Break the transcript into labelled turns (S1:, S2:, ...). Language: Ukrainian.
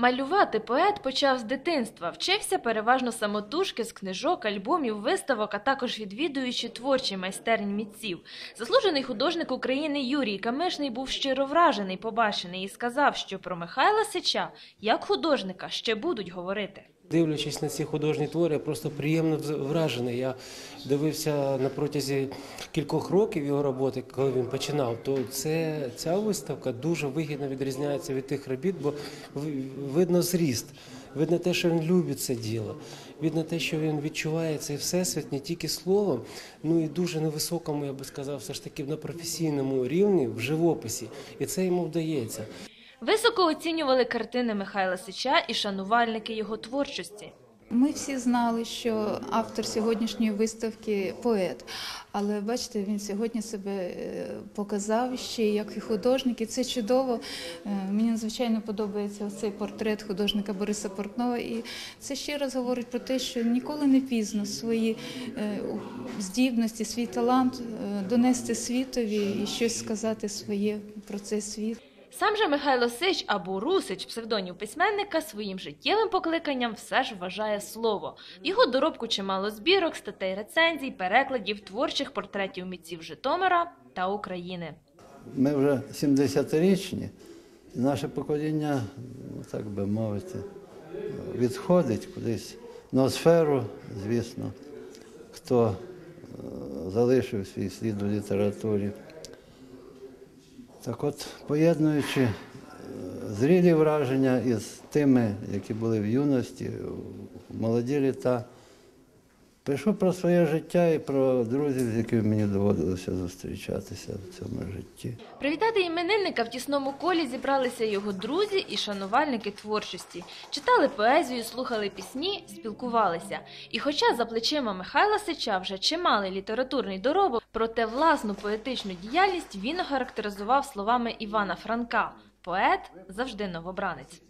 S1: Малювати поет почав з дитинства, вчився переважно самотужки з книжок, альбомів, виставок, а також відвідуючи творчі майстерні мітців. Заслужений художник України Юрій Камишний був щиро вражений, побачений і сказав, що про Михайла Сича як художника ще будуть говорити.
S2: Дивлячись на ці художні твори, я просто приємно вражений. Я дивився на протязі кількох років його роботи, коли він починав. То це ця виставка дуже вигідно відрізняється від тих робіт, бо ви- видно зріст, видно те, що він любить це діло, видно те, що він відчуває цей всесвіт не тільки словом, ну і дуже на високому, я би сказав, все ж таки на професійному рівні в живописі, і це йому вдається.
S1: Високо оцінювали картини Михайла Сича і шанувальники його творчості.
S3: Ми всі знали, що автор сьогоднішньої виставки поет. Але бачите, він сьогодні себе е, показав ще як і художник, і це чудово. Е, Мені надзвичайно подобається цей портрет художника Бориса Портнова. І це ще раз говорить про те, що ніколи не пізно свої е, здібності, свій талант донести світові і щось сказати своє про цей світ.
S1: Сам же Михайло Сич або Русич, псевдонім письменника, своїм життєвим покликанням все ж вважає слово. Його доробку чимало збірок, статей рецензій, перекладів, творчих портретів митців Житомира та України.
S4: Ми вже 70-річні, і наше покоління, ну, так би мовити, відходить кудись в ноосферу, звісно, хто е, залишив свій слід у літературі. Так от, поєднуючи е, зрілі враження із тими, які були в юності, в молоді літа, пишу про своє життя і про друзів, з якими мені доводилося зустрічатися в цьому житті.
S1: Привітати іменинника в тісному колі зібралися його друзі і шанувальники творчості. Читали поезію, слухали пісні, спілкувалися. І хоча за плечима Михайла Сича вже чималий літературний доробок, проте власну поетичну діяльність він охарактеризував словами Івана Франка: поет завжди новобранець.